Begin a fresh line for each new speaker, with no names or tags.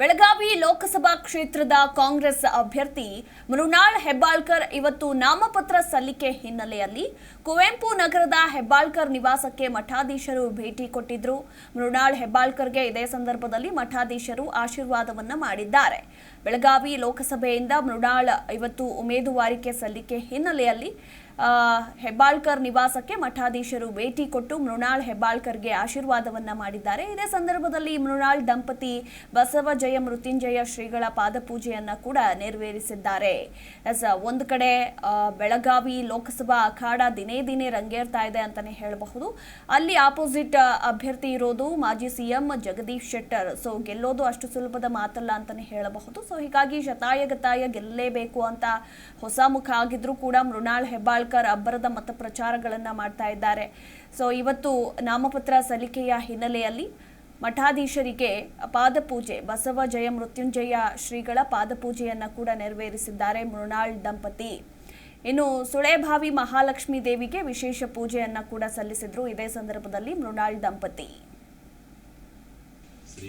ಬೆಳಗಾವಿ ಲೋಕಸಭಾ ಕ್ಷೇತ್ರದ ಕಾಂಗ್ರೆಸ್ ಅಭ್ಯರ್ಥಿ ಮೃಣಾಳ್ ಹೆಬ್ಬಾಳ್ಕರ್ ಇವತ್ತು ನಾಮಪತ್ರ ಸಲ್ಲಿಕೆ ಹಿನ್ನೆಲೆಯಲ್ಲಿ ಕುವೆಂಪು ನಗರದ ಹೆಬ್ಬಾಳ್ಕರ್ ನಿವಾಸಕ್ಕೆ ಮಠಾಧೀಶರು ಭೇಟಿ ಕೊಟ್ಟಿದ್ರು. ಮೃಣಾಳ್ ಹೆಬ್ಬಾಳ್ಕರ್ಗೆ ಇದೇ ಸಂದರ್ಭದಲ್ಲಿ ಮಠಾಧೀಶರು ಆಶೀರ್ವಾದವನ್ನ ಮಾಡಿದ್ದಾರೆ. ಬೆಳಗಾವಿ ಲೋಕಸಭೆಯಿಂದ ಮೃಣಾಳ್ ಇವತ್ತು ಉಮೇದುವಾರಿಕೆ ಸಲ್ಲಿಕೆ ಹಿನ್ನೆಲೆಯಲ್ಲಿ ಹೆಬ್ಬಾಳ್ಕರ್ ನಿವಾಸಕ್ಕೆ ಮಠಾಧೀಶರು ಭೇಟಿ ಕೊಟ್ಟು ಮೃಣಾಳ್ ಹೆಬ್ಬಾಳ್ಕರ್ಗೆ ಆಶೀರ್ವಾದವನ್ನ ಮಾಡಿದ್ದಾರೆ. ಇದೇ ಸಂದರ್ಭದಲ್ಲಿ ಮೃಣಾಳ್ ದಂಪತಿ ಬಸವ ಜಯ ಮೃತ್ಯುಂಜಯ ಶ್ರೀಗಳ ಪಾದಪೂಜೆಯನ್ನ ಕೂಡ ನೆರವೇರಿಸಿದ್ದಾರೆ. ಒಂದು ಕಡೆ ಬೆಳಗಾವಿ ಲೋಕಸಭಾ ಅಖಾಡ ದಿನೇ ದಿನೇ ರಂಗೇರ್ತಾ ಇದೆ ಅಂತಾನೆ ಹೇಳಬಹುದು. ಅಲ್ಲಿ ಆಪೋಸಿಟ್ ಅಭ್ಯರ್ಥಿ ಇರೋದು ಮಾಜಿ ಸಿಎಂ ಜಗದೀಶ್ ಶೆಟ್ಟರ್. ಸೊ, ಗೆಲ್ಲೋದು ಅಷ್ಟು ಸುಲಭದ ಮಾತಲ್ಲ ಅಂತಾನೆ ಹೇಳಬಹುದು. ಸೊ, ಹೀಗಾಗಿ ಶತಾಯಗತಾಯ ಗೆಲ್ಲಲೇಬೇಕು ಅಂತ ಹೊಸ ಮುಖ ಆಗಿದ್ರು ಕೂಡ ಮೃಣಾಳ್ ಹೆಬ್ಬಾಳ್ಕರ್ ಅಬ್ಬರದ ಮತ ಪ್ರಚಾರಗಳನ್ನು ಮಾಡ್ತಾ ಇದ್ದಾರೆ. ಸೊ ಇವತ್ತು ನಾಮಪತ್ರ ಸಲ್ಲಿಕೆಯ ಹಿನ್ನೆಲೆಯಲ್ಲಿ ಮಠಾಧೀಶರಿಗೆ ಪಾದಪೂಜೆ ಬಸವ ಜಯ ಮೃತ್ಯುಂಜಯ ಶ್ರೀಗಳ ಪಾದಪೂಜೆಯನ್ನ ಕೂಡ ನೆರವೇರಿಸಿದ್ದಾರೆ ಮೃಣಾಳ್ ದಂಪತಿ. ಇನ್ನು ಸುಳೆಭಾವಿ ಮಹಾಲಕ್ಷ್ಮೀ ದೇವಿಗೆ ವಿಶೇಷ ಪೂಜೆಯನ್ನ ಕೂಡ ಸಲ್ಲಿಸಿದ್ರು. ಇದೇ ಸಂದರ್ಭದಲ್ಲಿ ಮೃಣಾಳ್ ದಂಪತಿ.
ಶ್ರೀ